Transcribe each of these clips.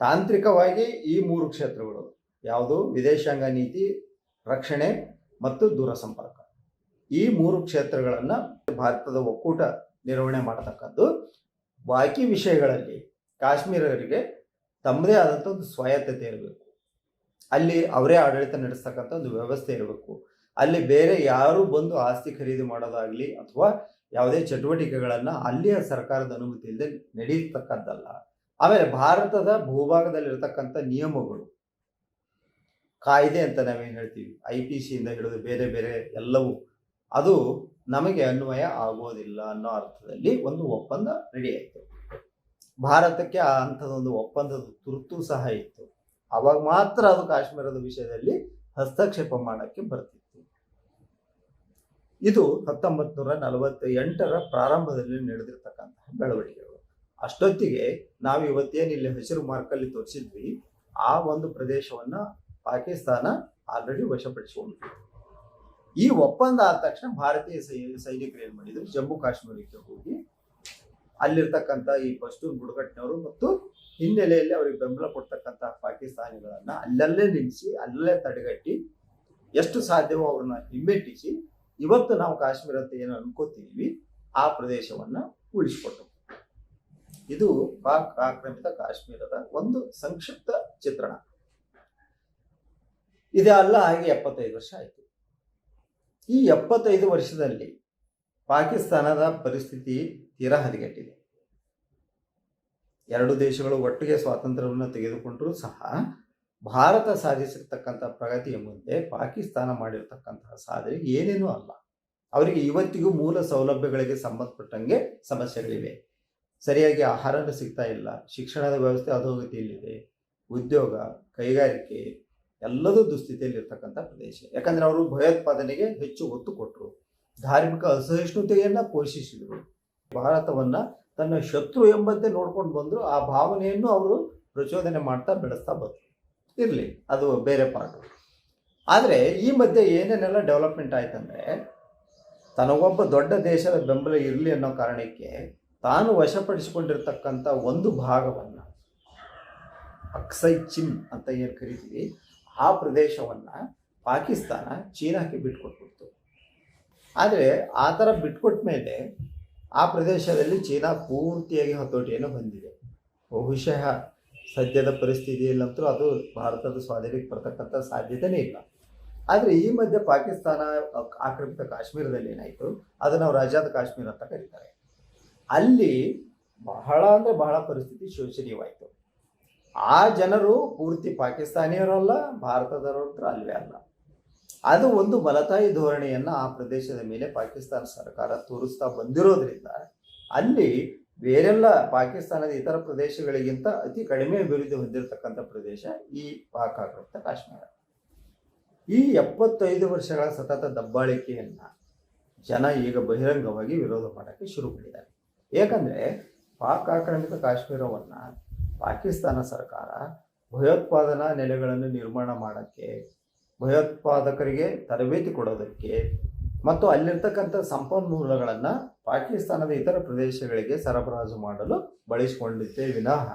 ತಾಂತ್ರಿಕವಾಗಿ ಈ ಮೂರು ಕ್ಷೇತ್ರಗಳು, ಯಾವುದು? ವಿದೇಶಾಂಗ ನೀತಿ, ರಕ್ಷಣೆ ಮತ್ತು ದೂರ ಸಂಪರ್ಕ. ಈ ಮೂರು ಕ್ಷೇತ್ರಗಳನ್ನು ಭಾರತದ ಒಕ್ಕೂಟ ನಿರ್ವಹಣೆ ಮಾಡತಕ್ಕದ್ದು, ಬಾಕಿ ವಿಷಯಗಳಲ್ಲಿ ಕಾಶ್ಮೀರರಿಗೆ ತಮ್ಮದೇ ಆದಂಥ ಒಂದು ಸ್ವಾಯತ್ತತೆ ಇರಬೇಕು. ಅಲ್ಲಿ ಅವರೇ ಆಡಳಿತ ನಡೆಸ್ತಕ್ಕಂಥ ಒಂದು ವ್ಯವಸ್ಥೆ ಇರಬೇಕು. ಅಲ್ಲಿ ಬೇರೆ ಯಾರು ಬಂದು ಆಸ್ತಿ ಖರೀದಿ ಮಾಡೋದಾಗ್ಲಿ ಅಥವಾ ಯಾವುದೇ ಚಟುವಟಿಕೆಗಳನ್ನು ಅಲ್ಲಿಯ ಸರ್ಕಾರದ ಅನುಮತಿ ಇಲ್ಲದೆ ನಡೆಯತಕ್ಕದ್ದಲ್ಲ ಆಮೇಲೆ ಭಾರತದ ಭೂಭಾಗದಲ್ಲಿರ್ತಕ್ಕಂಥ ನಿಯಮಗಳು. ಕಾಯ್ದೆ ಅಂತ ನಾವೇನು ಹೇಳ್ತೀವಿ? ಐ ಪಿ ಸಿಯಿಂದ ಹಿಡಿದು ಬೇರೆ ಬೇರೆ ಎಲ್ಲವೂ. ಅದು ನಮಗೆ ಅನ್ವಯ ಆಗೋದಿಲ್ಲ ಅನ್ನೋ ಅರ್ಥದಲ್ಲಿ ಒಂದು ಒಪ್ಪಂದ ರೆಡಿ ಭಾರತಕ್ಕೆ ಆ ಅಂಥದ್ದೊಂದು ಒಪ್ಪಂದದ ತುರ್ತು ಸಹ ಇತ್ತು. ಅವಾಗ ಮಾತ್ರ ಅದು ಕಾಶ್ಮೀರದ ವಿಷಯದಲ್ಲಿ ಹಸ್ತಕ್ಷೇಪ ಮಾಡೋಕ್ಕೆ ಬರ್ತಿತ್ತು. ಇದು ಹತ್ತೊಂಬತ್ತು ನೂರ ನಲವತ್ತ ಎಂಟರ ಪ್ರಾರಂಭದಲ್ಲಿ ನಡೆದಿರ್ತಕ್ಕಂತಹ ಬೆಳವಣಿಗೆಗಳು ಅಷ್ಟೊತ್ತಿಗೆ ನಾವು ಇವತ್ತೇನು ಇಲ್ಲಿ ಹಸಿರು ಮಾರ್ಕಲ್ಲಿ ತೋರಿಸಿದ್ವಿ, ಆ ಒಂದು ಪ್ರದೇಶವನ್ನ ಪಾಕಿಸ್ತಾನ ಆಲ್ರೆಡಿ ವಶಪಡಿಸಿಕೊಂಡಿದೆ. ಈ ಒಪ್ಪಂದ ಆದ ತಕ್ಷಣ ಭಾರತೀಯ ಸೈನಿಕರು ಏನ್ ಮಾಡಿದ್ರು? ಜಮ್ಮು ಕಾಶ್ಮೀರಕ್ಕೆ ಹೋಗಿ ಅಲ್ಲಿರ್ತಕ್ಕಂಥ ಈ ಪಶ್ತೂನ್ ಬುಡಕಟ್ಟಿನವರು ಮತ್ತು ಹಿನ್ನೆಲೆಯಲ್ಲಿ ಅವರಿಗೆ ಬೆಂಬಲ ಕೊಡ್ತಕ್ಕಂಥ ಪಾಕಿಸ್ತಾನಿಗಳನ್ನ ಅಲ್ಲಲ್ಲೇ ನಿಲ್ಲಿಸಿ ಅಲ್ಲಲ್ಲೇ ತಡೆಗಟ್ಟಿ ಎಷ್ಟು ಸಾಧ್ಯವೋ ಅವ್ರನ್ನ ಹಿಮ್ಮೆಟ್ಟಿಸಿ ಇವತ್ತು ನಾವು ಕಾಶ್ಮೀರ ಅಂತ ಏನು ಅನ್ಕೋತೀವಿ, ಆ ಪ್ರದೇಶವನ್ನ ಉಳಿಸಿಕೊಟ್ಟು ಇದು ಪಾಕ್ ಆಕ್ರಮಿತ ಕಾಶ್ಮೀರದ ಒಂದು ಸಂಕ್ಷಿಪ್ತ ಚಿತ್ರಣ. ಇದೆಲ್ಲ ಹಾಗೆ ಎಪ್ಪತ್ತೈದು ವರ್ಷ ಆಯಿತು. ಈ ಎಪ್ಪತ್ತೈದು ವರ್ಷದಲ್ಲಿ ಪಾಕಿಸ್ತಾನದ ಪರಿಸ್ಥಿತಿ ತೀರಾ ಹದಗೆಟ್ಟಿದೆ. ಎರಡು ದೇಶಗಳು ಒಟ್ಟಿಗೆ ಸ್ವಾತಂತ್ರ್ಯವನ್ನು ತೆಗೆದುಕೊಂಡರೂ ಸಹ ಭಾರತ ಸಾಧಿಸಿರ್ತಕ್ಕಂಥ ಪ್ರಗತಿಯ ಮುಂದೆ ಪಾಕಿಸ್ತಾನ ಮಾಡಿರ್ತಕ್ಕಂತಹ ಸಾಧನೆ ಏನೇನೂ ಅಲ್ಲ. ಅವರಿಗೆ ಇವತ್ತಿಗೂ ಮೂಲ ಸೌಲಭ್ಯಗಳಿಗೆ ಸಂಬಂಧಪಟ್ಟಂಗೆ ಸಮಸ್ಯೆಗಳಿವೆ. ಸರಿಯಾಗಿ ಆಹಾರನೂ ಸಿಗ್ತಾ ಇಲ್ಲ. ಶಿಕ್ಷಣದ ವ್ಯವಸ್ಥೆ ಅಧೋಗತಿಯಲ್ಲಿದೆ. ಉದ್ಯೋಗ, ಕೈಗಾರಿಕೆ ಎಲ್ಲದೂ ದುಸ್ಥಿತಿಯಲ್ಲಿ ಇರ್ತಕ್ಕಂಥ ಪ್ರದೇಶ. ಯಾಕಂದ್ರೆ ಅವರು ಭಯೋತ್ಪಾದನೆಗೆ ಹೆಚ್ಚು ಒತ್ತು ಕೊಟ್ಟರು ಧಾರ್ಮಿಕ ಅಸಹಿಷ್ಣುತೆಯನ್ನು ಪೋಷಿಸಿದರು. ಭಾರತವನ್ನ ತನ್ನ ಶತ್ರು ಎಂಬಂತೆ ನೋಡ್ಕೊಂಡು ಬಂದ್ರು. ಆ ಭಾವನೆಯನ್ನು ಅವರು ಪ್ರಚೋದನೆ ಮಾಡ್ತಾ ಬೆಳೆಸ್ತಾ ಬಂದರು. ಇರಲಿ, ಅದು ಬೇರೆ ಪಾರ್ಟ್ ಆದರೆ ಈ ಮಧ್ಯೆ ಏನೇನೆಲ್ಲ ಡೆವಲಪ್ಮೆಂಟ್ ಆಯ್ತಂದ್ರೆ, ತನಗೊಬ್ಬ ದೊಡ್ಡ ದೇಶದ ಬೆಂಬಲ ಇರಲಿ ಅನ್ನೋ ಕಾರಣಕ್ಕೆ ತಾನು ವಶಪಡಿಸಿಕೊಂಡಿರ್ತಕ್ಕಂಥ ಒಂದು ಭಾಗವನ್ನು ಅಕ್ಸೈ ಚಿನ್ ಅಂತ ಏನು ಕರಿತೀವಿ, ಆ ಪ್ರದೇಶವನ್ನು ಪಾಕಿಸ್ತಾನ ಚೀನಾಕ್ಕೆ ಬಿಟ್ಕೊಟ್ಬಿಡ್ತು. ಆದರೆ ಆ ಥರ ಬಿಟ್ಕೊಟ್ಟ ಮೇಲೆ ಆ ಪ್ರದೇಶದಲ್ಲಿ ಚೀನಾ ಪೂರ್ತಿಯಾಗಿ ಹತೋಟಿಯನ್ನು ಹೊಂದಿದೆ. ಬಹುಶಃ ಸದ್ಯದ ಪರಿಸ್ಥಿತಿಯಲ್ಲಂತೂ ಅದು ಭಾರತದ ಸ್ವಾಧೀನಕ್ಕೆ ಬರ್ತಕ್ಕಂಥ ಸಾಧ್ಯತೆನೇ ಇಲ್ಲ. ಆದರೆ ಈ ಮಧ್ಯೆ ಪಾಕಿಸ್ತಾನ ಆಕ್ರಮಿತ ಕಾಶ್ಮೀರದಲ್ಲಿ ಏನಾಯಿತು, ಅದನ್ನು ರಾಜಾದ ಕಾಶ್ಮೀರ ಅಂತ ಕರೀತಾರೆ. ಅಲ್ಲಿ ಬಹಳ ಅಂದರೆ ಬಹಳ ಪರಿಸ್ಥಿತಿ ಶೋಚನೀಯವಾಯಿತು. ಆ ಜನರು ಪೂರ್ತಿ ಪಾಕಿಸ್ತಾನಿಯರಲ್ಲ, ಭಾರತದವರು ಅಲ್ವೇ ಅಲ್ಲ. ಅದು ಒಂದು ಬಲತಾಯಿ ಧೋರಣೆಯನ್ನು ಆ ಪ್ರದೇಶದ ಮೇಲೆ ಪಾಕಿಸ್ತಾನ ಸರ್ಕಾರ ತೋರಿಸ್ತಾ ಬಂದಿರೋದ್ರಿಂದ ಅಲ್ಲಿ ಬೇರೆಲ್ಲ ಪಾಕಿಸ್ತಾನದ ಇತರ ಪ್ರದೇಶಗಳಿಗಿಂತ ಅತಿ ಕಡಿಮೆ ಅಭಿವೃದ್ಧಿ ಹೊಂದಿರತಕ್ಕಂಥ ಪ್ರದೇಶ ಈ ಪಾಕ್ ಕಾಶ್ಮೀರ. ಈ ಎಪ್ಪತ್ತೈದು ವರ್ಷಗಳ ಸತತ ದಬ್ಬಾಳಿಕೆಯನ್ನ ಜನ ಈಗ ಬಹಿರಂಗವಾಗಿ ವಿರೋಧ ಮಾಡೋಕ್ಕೆ ಶುರು ಮಾಡಿದ್ದಾರೆ. ಏಕೆಂದರೆ ಪಾಕ್ ಆಕ್ರಮಿತ ಕಾಶ್ಮೀರವನ್ನು ಪಾಕಿಸ್ತಾನ ಸರ್ಕಾರ ಭಯೋತ್ಪಾದನಾ ನೆಲೆಗಳನ್ನು ನಿರ್ಮಾಣ ಮಾಡೋಕ್ಕೆ, ಭಯೋತ್ಪಾದಕರಿಗೆ ತರಬೇತಿ ಕೊಡೋದಕ್ಕೆ ಮತ್ತು ಅಲ್ಲಿರ್ತಕ್ಕಂಥ ಸಂಪನ್ಮೂಲಗಳನ್ನು ಪಾಕಿಸ್ತಾನದ ಇತರ ಪ್ರದೇಶಗಳಿಗೆ ಸರಬರಾಜು ಮಾಡಲು ಬಳಸಿಕೊಂಡಿದ್ದೇ ವಿನಃ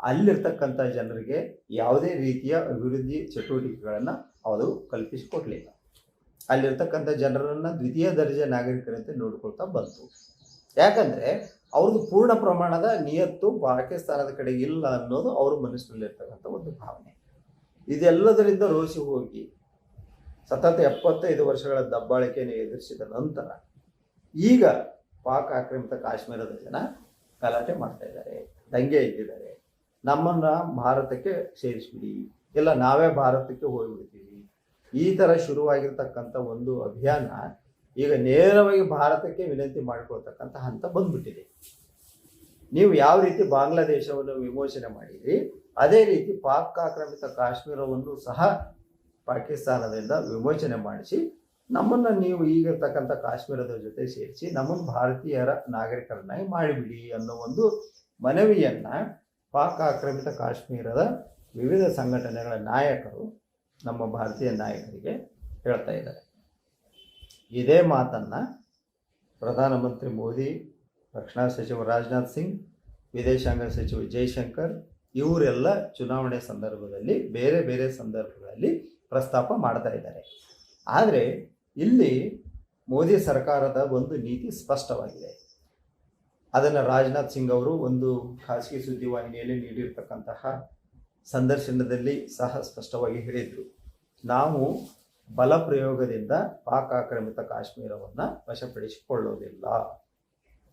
ಅಲ್ಲಿರ್ತಕ್ಕಂಥ ಜನರಿಗೆ ಯಾವುದೇ ರೀತಿಯ ಅಭಿವೃದ್ಧಿ ಚಟುವಟಿಕೆಗಳನ್ನು ಅವರು ಕಲ್ಪಿಸಿಕೊಡ್ಲಿಲ್ಲ. ಅಲ್ಲಿರ್ತಕ್ಕಂಥ ಜನರನ್ನು ದ್ವಿತೀಯ ದರ್ಜೆ ನಾಗರಿಕರಂತೆ ನೋಡ್ಕೊಳ್ತಾ ಬಂತು. ಯಾಕಂದರೆ ಅವ್ರದ್ದು ಪೂರ್ಣ ಪ್ರಮಾಣದ ನಿಯತ್ತು ಪಾಕಿಸ್ತಾನದ ಕಡೆ ಇಲ್ಲ ಅನ್ನೋದು ಅವ್ರ ಮನಸ್ಸಿನಲ್ಲಿರ್ತಕ್ಕಂಥ ಒಂದು ಭಾವನೆ. ಇದೆಲ್ಲದರಿಂದ ರೋಸಿ ಹೋಗಿ ಸತತ ಎಪ್ಪತ್ತೈದು ವರ್ಷಗಳ ದಬ್ಬಾಳಿಕೆಯನ್ನು ಎದುರಿಸಿದ ನಂತರ ಈಗ ಪಾಕ್ ಆಕ್ರಮಿತ ಕಾಶ್ಮೀರದ ಜನ ಗಲಾಟೆ ಮಾಡ್ತಾ ಇದ್ದಾರೆ, ದಂಗೆ ಇದ್ದಿದ್ದಾರೆ. ನಮ್ಮನ್ನ ಭಾರತಕ್ಕೆ ಸೇರಿಸ್ಬಿಡಿ. ಇಲ್ಲ, ನಾವೇ ಭಾರತಕ್ಕೆ ಹೋಗಿಬಿಡ್ತೀವಿ. ಈ ಥರ ಶುರುವಾಗಿರ್ತಕ್ಕಂಥ ಒಂದು ಅಭಿಯಾನ ಈಗ ನೇರವಾಗಿ ಭಾರತಕ್ಕೆ ವಿನಂತಿ ಮಾಡಿಕೊಳ್ತಕ್ಕಂಥ ಹಂತ ಬಂದ್ಬಿಟ್ಟಿದೆ. ನೀವು ಯಾವ ರೀತಿ ಬಾಂಗ್ಲಾದೇಶವನ್ನು ವಿಮೋಚನೆ ಮಾಡಿದ್ರಿ, ಅದೇ ರೀತಿ ಪಾಕ್ ಆಕ್ರಮಿತ ಕಾಶ್ಮೀರವನ್ನು ಸಹ ಪಾಕಿಸ್ತಾನದಿಂದ ವಿಮೋಚನೆ ಮಾಡಿಸಿ, ನಮ್ಮನ್ನು ನೀವು ಈಗಿರ್ತಕ್ಕಂಥ ಕಾಶ್ಮೀರದ ಜೊತೆ ಸೇರಿಸಿ ನಮ್ಮನ್ನು ಭಾರತೀಯರ ನಾಗರಿಕರನ್ನಾಗಿ ಮಾಡಿಬಿಡಿ ಅನ್ನೋ ಒಂದು ಮನವಿಯನ್ನು ಪಾಕ್ ಆಕ್ರಮಿತ ಕಾಶ್ಮೀರದ ವಿವಿಧ ಸಂಘಟನೆಗಳ ನಾಯಕರು ನಮ್ಮ ಭಾರತೀಯ ನಾಯಕರಿಗೆ ಹೇಳ್ತಾ ಇದ್ದಾರೆ. ಇದೇ ಮಾತನ್ನು ಪ್ರಧಾನಮಂತ್ರಿ ಮೋದಿ, ರಕ್ಷಣಾ ಸಚಿವ ರಾಜನಾಥ್ ಸಿಂಗ್, ವಿದೇಶಾಂಗ ಸಚಿವ ಜೈಶಂಕರ್ ಇವರೆಲ್ಲ ಚುನಾವಣೆ ಸಂದರ್ಭದಲ್ಲಿ, ಬೇರೆ ಬೇರೆ ಸಂದರ್ಭಗಳಲ್ಲಿ ಪ್ರಸ್ತಾಪ ಮಾಡ್ತಾ ಇದ್ದಾರೆ. ಆದರೆ ಇಲ್ಲಿ ಮೋದಿ ಸರ್ಕಾರದ ಒಂದು ನೀತಿ ಸ್ಪಷ್ಟವಾಗಿದೆ. ಅದನ್ನು ರಾಜನಾಥ್ ಸಿಂಗ್ ಅವರು ಒಂದು ಖಾಸಗಿ ಸುದ್ದಿವಾಹಿನಿಯಲ್ಲಿ ನೀಡಿರ್ತಕ್ಕಂತಹ ಸಂದರ್ಶನದಲ್ಲಿ ಸಹ ಸ್ಪಷ್ಟವಾಗಿ ಹೇಳಿದರು. ನಾವು ಬಲ ಪ್ರಯೋಗದಿಂದ ಪಾಕ್ ಆಕ್ರಮಿತ ಕಾಶ್ಮೀರವನ್ನು ವಶಪಡಿಸಿಕೊಳ್ಳೋದಿಲ್ಲ.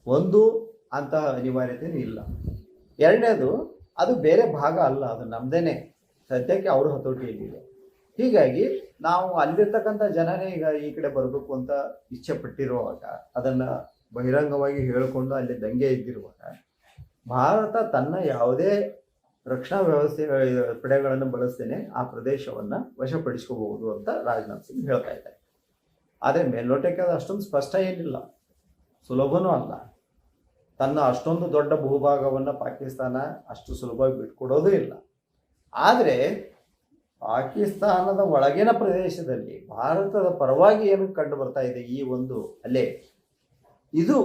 ಒಂದು ಅಂತಹ ಅನಿವಾರ್ಯತೆ ಇಲ್ಲ. ಎರಡನೇದು, ಅದು ಬೇರೆ ಭಾಗ ಅಲ್ಲ, ಅದು ನಮ್ದೇನೆ. ಸದ್ಯಕ್ಕೆ ಅವರು ಹತೋಟಿಯಲ್ಲಿದೆ. ಹೀಗಾಗಿ ನಾವು ಅಲ್ಲಿರ್ತಕ್ಕಂಥ ಜನನೇ ಈಗ ಈ ಕಡೆ ಬರಬೇಕು ಅಂತ ಇಚ್ಛೆ ಪಟ್ಟಿರುವಾಗ ಅದನ್ನು ಬಹಿರಂಗವಾಗಿ ಹೇಳಿಕೊಂಡು ಅಲ್ಲಿ ದಂಗೆ ಇದ್ದಿರುವಾಗ, ಭಾರತ ತನ್ನ ಯಾವುದೇ ರಕ್ಷಣಾ ವ್ಯವಸ್ಥೆ ಪಡೆಗಳನ್ನು ಬಳಸ್ತೇನೆ, ಆ ಪ್ರದೇಶವನ್ನು ವಶಪಡಿಸ್ಕೋಬಹುದು ಅಂತ ರಾಜನಾಥ್ ಸಿಂಗ್ ಹೇಳ್ತಾ ಇದ್ದಾರೆ. ಆದರೆ ಮೇಲ್ನೋಟಕ್ಕೆ ಅದು ಅಷ್ಟೊಂದು ಸ್ಪಷ್ಟ ಏನಿಲ್ಲ. ಸುಲಭನೂ ಅಲ್ಲ. ತನ್ನ ಅಷ್ಟೊಂದು ದೊಡ್ಡ ಭೂಭಾಗವನ್ನು ಪಾಕಿಸ್ತಾನ ಅಷ್ಟು ಸುಲಭವಾಗಿ ಬಿಟ್ಕೊಡೋದೂ ಇಲ್ಲ. ಆದರೆ ಪಾಕಿಸ್ತಾನದ ಒಳಗಿನ ಪ್ರದೇಶದಲ್ಲಿ ಭಾರತದ ಪರವಾಗಿ ಏನು ಕಂಡು ಬರ್ತಾ ಇದೆ ಈ ಒಂದು ಅಲೆ? ಇದು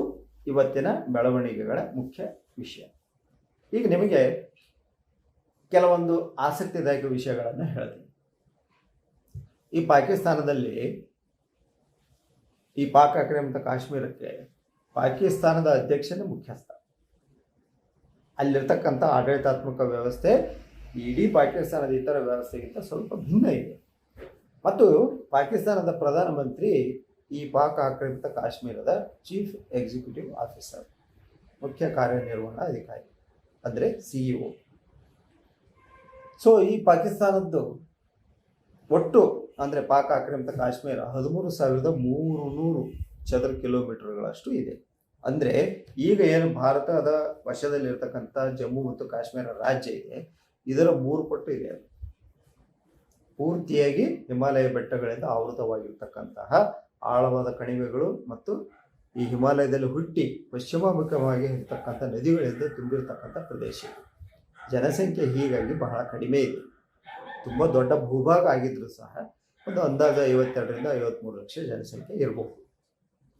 ಇವತ್ತಿನ ಬೆಳವಣಿಗೆಗಳ ಮುಖ್ಯ ವಿಷಯ. ಈಗ ನಿಮಗೆ ಕೆಲವೊಂದು ಆಸಕ್ತಿದಾಯಕ ವಿಷಯಗಳನ್ನು ಹೇಳ್ತೀನಿ. ಈ ಪಾಕಿಸ್ತಾನದಲ್ಲಿ, ಈ ಪಾಕ್ ಆಕ್ರಮಿತ ಕಾಶ್ಮೀರಕ್ಕೆ ಪಾಕಿಸ್ತಾನದ ಅಧ್ಯಕ್ಷನೇ ಮುಖ್ಯಸ್ಥ. ಅಲ್ಲಿರ್ತಕ್ಕಂಥ ಆಡಳಿತಾತ್ಮಕ ವ್ಯವಸ್ಥೆ ಇಡೀ ಪಾಕಿಸ್ತಾನದ ಇತರ ವ್ಯವಸ್ಥೆಗಿಂತ ಸ್ವಲ್ಪ ಭಿನ್ನ ಇದೆ. ಮತ್ತು ಪಾಕಿಸ್ತಾನದ ಪ್ರಧಾನಮಂತ್ರಿ ಈ ಪಾಕ್ ಆಕ್ರಮಿತ ಕಾಶ್ಮೀರದ ಚೀಫ್ ಎಕ್ಸಿಕ್ಯೂಟಿವ್ ಆಫೀಸರ್ ಮುಖ್ಯ ಕಾರ್ಯನಿರ್ವಹಣಾ ಅಧಿಕಾರಿ ಅಂದರೆ ಸಿಇಒ ಸೊ ಈ ಪಾಕಿಸ್ತಾನದ್ದು ಒಟ್ಟು ಅಂದರೆ ಪಾಕ್ ಆಕ್ರಮಿತ ಕಾಶ್ಮೀರ ಹದಿಮೂರು ಸಾವಿರದ ಮೂರು ನೂರು ಚದರ ಕಿಲೋಮೀಟರ್ಗಳಷ್ಟು ಇದೆ. ಅಂದರೆ ಈಗ ಏನು ಭಾರತದ ವಶದಲ್ಲಿರ್ತಕ್ಕಂಥ ಜಮ್ಮು ಮತ್ತು ಕಾಶ್ಮೀರ ರಾಜ್ಯ ಇದೆ, ಇದರ ಮೂರು ಪಟ್ಟು ಇದೆ ಅದು. ಪೂರ್ತಿಯಾಗಿ ಹಿಮಾಲಯ ಬೆಟ್ಟಗಳಿಂದ ಆವೃತವಾಗಿರ್ತಕ್ಕಂತಹ ಆಳವಾದ ಕಣಿವೆಗಳು ಮತ್ತು ಈ ಹಿಮಾಲಯದಲ್ಲಿ ಹುಟ್ಟಿ ಪಶ್ಚಿಮಾಮುಖವಾಗಿ ಇರ್ತಕ್ಕಂಥ ನದಿಗಳಿಂದ ತುಂಬಿರ್ತಕ್ಕಂಥ ಪ್ರದೇಶ ಇದು. ಜನಸಂಖ್ಯೆ ಹೀಗಾಗಿ ಬಹಳ ಕಡಿಮೆ ಇದೆ. ತುಂಬ ದೊಡ್ಡ ಭೂಭಾಗ ಆಗಿದ್ದರೂ ಸಹ ಒಂದು ಅಂದಾಜು ಐವತ್ತೆರಡರಿಂದ ಐವತ್ತ್ಮೂರು ಲಕ್ಷ ಜನಸಂಖ್ಯೆ ಇರಬಹುದು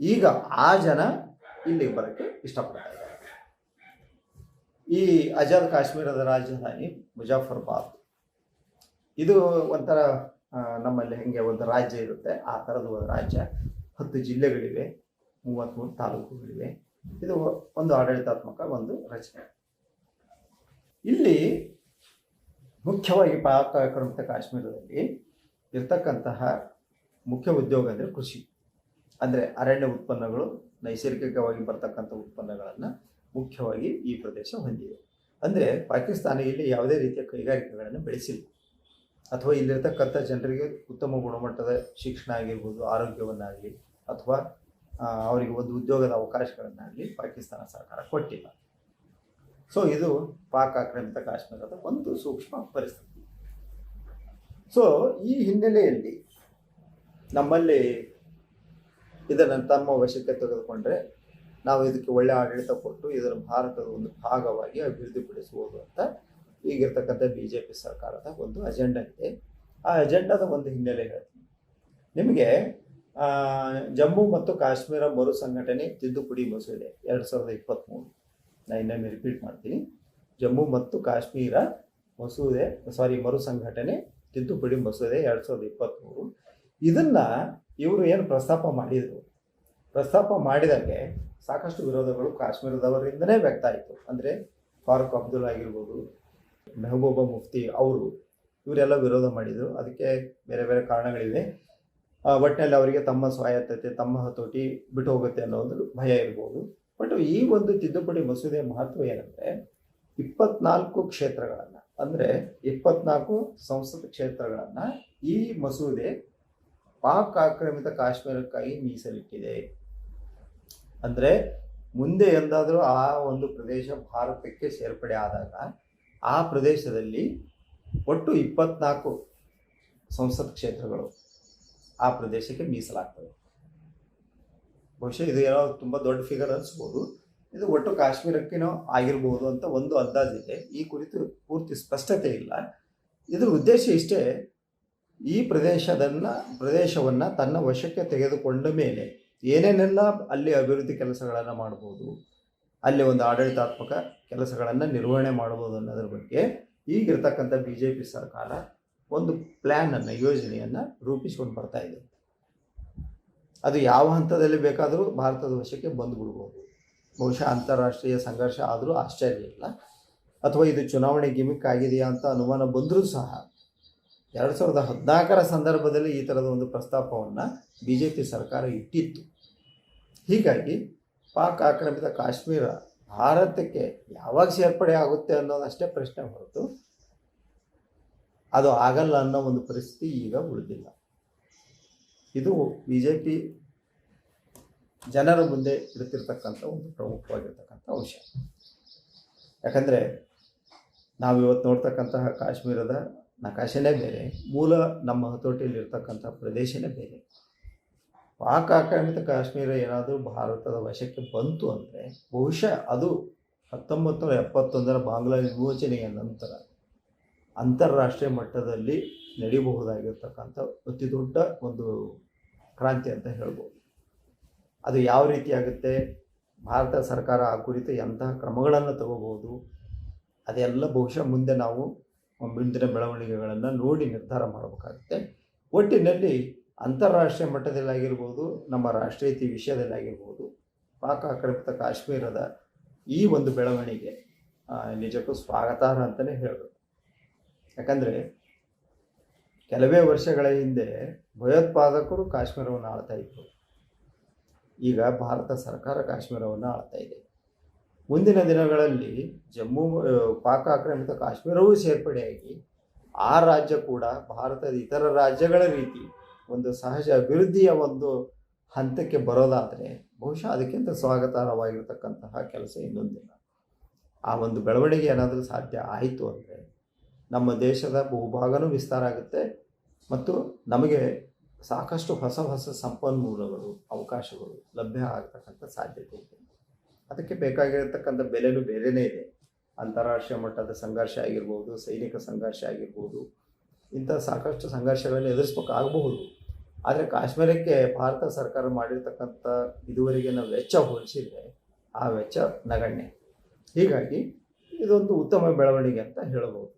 ಈಗ ಆ ಜನ ಇಲ್ಲಿಗೆ ಬರೋಕ್ಕೆ ಇಷ್ಟಪಡ್ತಾ ಇದ್ದಾರೆ. ಈ ಅಜಾದ್ ಕಾಶ್ಮೀರದ ರಾಜಧಾನಿ ಮುಜಾಫರ್ಬಾದ್. ಇದು ಒಂಥರ ನಮ್ಮಲ್ಲಿ ಹೆಂಗೆ ಒಂದು ರಾಜ್ಯ ಇರುತ್ತೆ, ಆ ಥರದ ಒಂದು ರಾಜ್ಯ. ಹತ್ತು ಜಿಲ್ಲೆಗಳಿವೆ ಮೂವತ್ತ್ಮೂರು ತಾಲೂಕುಗಳಿವೆ. ಇದು ಒಂದು ಆಡಳಿತಾತ್ಮಕ ಒಂದು ರಚನೆ. ಇಲ್ಲಿ ಮುಖ್ಯವಾಗಿ ಪಾಕ ಕಾಶ್ಮೀರದಲ್ಲಿ ಇರ್ತಕ್ಕಂತಹ ಮುಖ್ಯ ಉದ್ಯೋಗ ಅಂದರೆ ಕೃಷಿ. ಅಂದರೆ ಅರಣ್ಯ ಉತ್ಪನ್ನಗಳು, ನೈಸರ್ಗಿಕವಾಗಿ ಬರ್ತಕ್ಕಂಥ ಉತ್ಪನ್ನಗಳನ್ನು ಮುಖ್ಯವಾಗಿ ಈ ಪ್ರದೇಶ ಹೊಂದಿದೆ. ಅಂದರೆ ಪಾಕಿಸ್ತಾನ ಇಲ್ಲಿ ಯಾವುದೇ ರೀತಿಯ ಕೈಗಾರಿಕೆಗಳನ್ನು ಬೆಳೆಸಿಲ್ಲ. ಅಥವಾ ಇಲ್ಲಿರ್ತಕ್ಕಂಥ ಜನರಿಗೆ ಉತ್ತಮ ಗುಣಮಟ್ಟದ ಶಿಕ್ಷಣ ಆಗಿರ್ಬೋದು, ಆರೋಗ್ಯವನ್ನಾಗಲಿ, ಅಥವಾ ಅವರಿಗೆ ಒಂದು ಉದ್ಯೋಗದ ಅವಕಾಶಗಳನ್ನಾಗಲಿ ಪಾಕಿಸ್ತಾನ ಸರ್ಕಾರ ಕೊಟ್ಟಿಲ್ಲ. ಸೊ ಇದು ಪಾಕ್ ಆಕ್ರಮಿತ ಕಾಶ್ಮೀರದ ಒಂದು ಸೂಕ್ಷ್ಮ ಪರಿಸ್ಥಿತಿ. ಸೊ ಈ ಹಿನ್ನೆಲೆಯಲ್ಲಿ ನಮ್ಮಲ್ಲಿ ಇದನ್ನು ತಮ್ಮ ವಶಕ್ಕೆ ತೆಗೆದುಕೊಂಡ್ರೆ ನಾವು ಇದಕ್ಕೆ ಒಳ್ಳೆ ಆಡಳಿತ ಕೊಟ್ಟು ಇದರ ಭಾರತದ ಒಂದು ಭಾಗವಾಗಿ ಅಭಿವೃದ್ಧಿಪಡಿಸುವುದು ಅಂತ ಈಗಿರ್ತಕ್ಕಂಥ ಬಿ ಜೆ ಪಿ ಸರ್ಕಾರದ ಒಂದು ಅಜೆಂಡಾ ಇದೆ. ಆ ಅಜೆಂಡಾದ ಒಂದು ಹಿನ್ನೆಲೆ ಹೇಳ್ತೀನಿ. ನಿಮಗೆ ಜಮ್ಮು ಮತ್ತು ಕಾಶ್ಮೀರ ಮರು ಸಂಘಟನೆ ತಿದ್ದುಪಡಿ ಮಸೂದೆ ಎರಡು ಸಾವಿರದ ಇಪ್ಪತ್ತ್ಮೂರು ನಾನು ಇನ್ನೊಮ್ಮೆ ರಿಪೀಟ್ ಮಾಡ್ತೀನಿ. ಜಮ್ಮು ಮತ್ತು ಕಾಶ್ಮೀರ ಮಸೂದೆ, ಸಾರಿ, ಮರು ಸಂಘಟನೆ, ತಿದ್ದುಪಡಿ ಮಸೂದೆ ಎರಡು ಸಾವಿರದ ಇಪ್ಪತ್ತ್ಮೂರು ಇದನ್ನು ಇವರು ಏನು ಪ್ರಸ್ತಾಪ ಮಾಡಿದರು? ಪ್ರಸ್ತಾಪ ಮಾಡಿದಾಗೆ ಸಾಕಷ್ಟು ವಿರೋಧಗಳು ಕಾಶ್ಮೀರದವರಿಂದನೇ ವ್ಯಕ್ತ ಆಯಿತು. ಅಂದರೆ ಫಾರೂಕ್ ಅಬ್ದುಲ್ ಆಗಿರ್ಬೋದು, ಮೆಹಬೂಬ ಮುಫ್ತಿ ಅವರು ಇವರೆಲ್ಲ ವಿರೋಧ ಮಾಡಿದರು. ಅದಕ್ಕೆ ಬೇರೆ ಬೇರೆ ಕಾರಣಗಳಿವೆ. ಒಟ್ಟಿನಲ್ಲಿ ಅವರಿಗೆ ತಮ್ಮ ಸ್ವಾಯತ್ತತೆ, ತಮ್ಮ ಹತೋಟಿ ಬಿಟ್ಟು ಹೋಗುತ್ತೆ ಅನ್ನೋ ಒಂದು ಭಯ ಇರ್ಬೋದು. ಬಟ್ ಈ ಒಂದು ತಿದ್ದುಪಡಿ ಮಸೂದೆ ಮಹತ್ವ ಏನಂದರೆ ಇಪ್ಪತ್ನಾಲ್ಕು ಕ್ಷೇತ್ರಗಳನ್ನು, ಅಂದರೆ ಇಪ್ಪತ್ನಾಲ್ಕು ಸಂಸತ್ ಕ್ಷೇತ್ರಗಳನ್ನು ಈ ಮಸೂದೆ ಪಾಕ್ ಆಕ್ರಮಿತ ಕಾಶ್ಮೀರಕ್ಕಾಗಿ ಮೀಸಲಿಟ್ಟಿದೆ. ಅಂದರೆ ಮುಂದೆ ಎಂದಾದರೂ ಆ ಒಂದು ಪ್ರದೇಶ ಭಾರತಕ್ಕೆ ಸೇರ್ಪಡೆ ಆದಾಗ ಆ ಪ್ರದೇಶದಲ್ಲಿ ಒಟ್ಟು ಇಪ್ಪತ್ನಾಲ್ಕು ಸಂಸತ್ ಕ್ಷೇತ್ರಗಳು ಆ ಪ್ರದೇಶಕ್ಕೆ ಮೀಸಲಾಗ್ತವೆ. ಬಹುಶಃ ಇದು ಏನೋ ತುಂಬ ದೊಡ್ಡ ಫಿಗರ್ ಅನಿಸ್ಬೋದು. ಇದು ಒಟ್ಟು ಕಾಶ್ಮೀರಕ್ಕೇನೋ ಆಗಿರ್ಬೋದು ಅಂತ ಒಂದು ಅಂದಾಜಿದೆ ಈ ಕುರಿತು ಪೂರ್ತಿ ಸ್ಪಷ್ಟತೆ ಇಲ್ಲ. ಇದರ ಉದ್ದೇಶ ಇಷ್ಟೇ, ಈ ಪ್ರದೇಶದನ್ನ, ಪ್ರದೇಶವನ್ನು ತನ್ನ ವಶಕ್ಕೆ ತೆಗೆದುಕೊಂಡ ಮೇಲೆ ಏನೇನೆಲ್ಲ ಅಲ್ಲಿ ಅಭಿವೃದ್ಧಿ ಕೆಲಸಗಳನ್ನು ಮಾಡ್ಬೋದು, ಅಲ್ಲಿ ಒಂದು ಆಡಳಿತಾತ್ಮಕ ಕೆಲಸಗಳನ್ನು ನಿರ್ವಹಣೆ ಮಾಡ್ಬೋದು ಅನ್ನೋದ್ರ ಬಗ್ಗೆ ಈಗಿರ್ತಕ್ಕಂಥ ಬಿ ಜೆ ಪಿ ಸರ್ಕಾರ ಒಂದು ಪ್ಲ್ಯಾನನ್ನು ಯೋಜನೆಯನ್ನು ರೂಪಿಸ್ಕೊಂಡು ಬರ್ತಾ ಇದೆ. ಅದು ಯಾವ ಹಂತದಲ್ಲಿ ಬೇಕಾದರೂ ಭಾರತದ ವಶಕ್ಕೆ ಬಂದುಬಿಡ್ಬೋದು. ಬಹುಶಃ ಅಂತಾರಾಷ್ಟ್ರೀಯ ಸಂಘರ್ಷ ಆದರೂ ಆಶ್ಚರ್ಯ ಇಲ್ಲ. ಅಥವಾ ಇದು ಚುನಾವಣೆ ಗಿಮಿಕ್ ಆಗಿದೆಯಾ ಅಂತ ಅನುಮಾನ ಬಂದರೂ ಸಹ ಎರಡು ಸಾವಿರದ ಹದಿನಾಲ್ಕರ ಸಂದರ್ಭದಲ್ಲಿ ಈ ಥರದ ಒಂದು ಪ್ರಸ್ತಾಪವನ್ನು ಬಿ ಜೆ ಪಿ ಸರ್ಕಾರ ಇಟ್ಟಿತ್ತು. ಹೀಗಾಗಿ ಪಾಕ್ ಆಕ್ರಮಿತ ಕಾಶ್ಮೀರ ಭಾರತಕ್ಕೆ ಯಾವಾಗ ಸೇರ್ಪಡೆ ಆಗುತ್ತೆ ಅನ್ನೋದಷ್ಟೇ ಪ್ರಶ್ನೆ ಹೊರತು ಅದು ಆಗಲ್ಲ ಅನ್ನೋ ಒಂದು ಪರಿಸ್ಥಿತಿ ಈಗ ಉಳಿದಿಲ್ಲ. ಇದು ಬಿ ಜೆ ಪಿ ಜನರ ಮುಂದೆ ಇಡ್ತಿರ್ತಕ್ಕಂಥ ಒಂದು ಪ್ರಮುಖವಾಗಿರ್ತಕ್ಕಂಥ ಅಂಶ. ಯಾಕಂದರೆ ನಾವು ಇವತ್ತು ನೋಡ್ತಕ್ಕಂತಹ ಕಾಶ್ಮೀರದ ನಕಾಶೆನೇ ಬೇರೆ, ಮೂಲ ನಮ್ಮ ಹತೋಟಿಯಲ್ಲಿ ಇರ್ತಕ್ಕಂಥ ಪ್ರದೇಶನೇ ಬೇರೆ. ಪಾಕ್ ಆಕ್ರಮಿತ ಕಾಶ್ಮೀರ ಏನಾದರೂ ಭಾರತದ ವಶಕ್ಕೆ ಬಂತು ಅಂದರೆ ಬಹುಶಃ ಅದು ಹತ್ತೊಂಬತ್ತು ನೂರ ಎಪ್ಪತ್ತೊಂದರ ಬಾಂಗ್ಲಾ ವಿಮೋಚನೆಯ ನಂತರ ಅಂತಾರಾಷ್ಟ್ರೀಯ ಮಟ್ಟದಲ್ಲಿ ನಡೀಬಹುದಾಗಿರ್ತಕ್ಕಂಥ ಅತಿ ದೊಡ್ಡ ಒಂದು ಕ್ರಾಂತಿ ಅಂತ ಹೇಳ್ಬೋದು. ಅದು ಯಾವ ರೀತಿ ಆಗುತ್ತೆ? ಭಾರತ ಸರ್ಕಾರ ಆ ಕುರಿತು ಎಂತಹ ಕ್ರಮಗಳನ್ನು ತಗೋಬೋದು ಅದೆಲ್ಲ ಬಹುಶಃ ಮುಂದೆ ನಾವು ಮುಂದಿನ ಬೆಳವಣಿಗೆಗಳನ್ನು ನೋಡಿ ನಿರ್ಧಾರ ಮಾಡಬೇಕಾಗುತ್ತೆ. ಒಟ್ಟಿನಲ್ಲಿ ಅಂತಾರಾಷ್ಟ್ರೀಯ ಮಟ್ಟದಲ್ಲಾಗಿರ್ಬೋದು ನಮ್ಮ ರಾಷ್ಟ್ರೀಯತೆ ವಿಷಯದಲ್ಲಾಗಿರ್ಬೋದು ಪಾಕ ಆಕ್ರಮಿತ ಕಾಶ್ಮೀರದ ಈ ಒಂದು ಬೆಳವಣಿಗೆ ನಿಜಕ್ಕೂ ಸ್ವಾಗತಾರ್ಹ ಅಂತಲೇ ಹೇಳಬೇಕು. ಯಾಕಂದರೆ ಕೆಲವೇ ವರ್ಷಗಳ ಹಿಂದೆ ಭಯೋತ್ಪಾದಕರು ಕಾಶ್ಮೀರವನ್ನು ಆಳ್ತಾ ಇದ್ದರು ಈಗ ಭಾರತ ಸರ್ಕಾರ ಕಾಶ್ಮೀರವನ್ನು ಆಳ್ತಾ ಇದೆ. ಮುಂದಿನ ದಿನಗಳಲ್ಲಿ ಜಮ್ಮು ಪಾಕ ಪಾಕ್ ಆಕ್ರಮಿತ ಕಾಶ್ಮೀರವೂ ಸೇರ್ಪಡೆಯಾಗಿ ಆ ರಾಜ್ಯ ಕೂಡ ಭಾರತದ ಇತರ ರಾಜ್ಯಗಳ ರೀತಿ ಒಂದು ಸಹಜ ಅಭಿವೃದ್ಧಿಯ ಒಂದು ಹಂತಕ್ಕೆ ಬರೋದಾದರೆ ಬಹುಶಃ ಅದಕ್ಕಿಂತ ಸ್ವಾಗತಾರ್ಹವಾಗಿರ್ತಕ್ಕಂತಹ ಕೆಲಸ ಇನ್ನೊಂದಿಲ್ಲ. ಆ ಒಂದು ಬೆಳವಣಿಗೆ ಏನಾದರೂ ಸಾಧ್ಯ ಆಯಿತು ಅಂದರೆ ನಮ್ಮ ದೇಶದ ಬಹುಭಾಗನೂ ವಿಸ್ತಾರ ಆಗುತ್ತೆ ಮತ್ತು ನಮಗೆ ಸಾಕಷ್ಟು ಹೊಸ ಹೊಸ ಸಂಪನ್ಮೂಲಗಳು, ಅವಕಾಶಗಳು ಲಭ್ಯ ಆಗ್ತಕ್ಕಂಥ ಸಾಧ್ಯತೆ ಇದೆ. ಅದಕ್ಕೆ ಬೇಕಾಗಿರತಕ್ಕಂಥ ಬೆಲೆನೂ ಬೇರೆಯೇ ಇದೆ. ಅಂತಾರಾಷ್ಟ್ರೀಯ ಮಟ್ಟದ ಸಂಘರ್ಷ ಆಗಿರ್ಬೋದು, ಸೈನಿಕ ಸಂಘರ್ಷ ಆಗಿರ್ಬೋದು, ಇಂಥ ಸಾಕಷ್ಟು ಸಂಘರ್ಷಗಳನ್ನು ಎದುರಿಸ್ಬೇಕಾಗಬಹುದು. ಆದರೆ ಕಾಶ್ಮೀರಕ್ಕೆ ಭಾರತ ಸರ್ಕಾರ ಮಾಡಿರ್ತಕ್ಕಂಥ ಇದುವರೆಗೆ ನಾವು ವೆಚ್ಚ ಹೋಲಿಸಿದರೆ ಆ ವೆಚ್ಚ ನಗಣ್ಯ. ಹೀಗಾಗಿ ಇದೊಂದು ಉತ್ತಮ ಬೆಳವಣಿಗೆ ಅಂತ ಹೇಳ್ಬೋದು.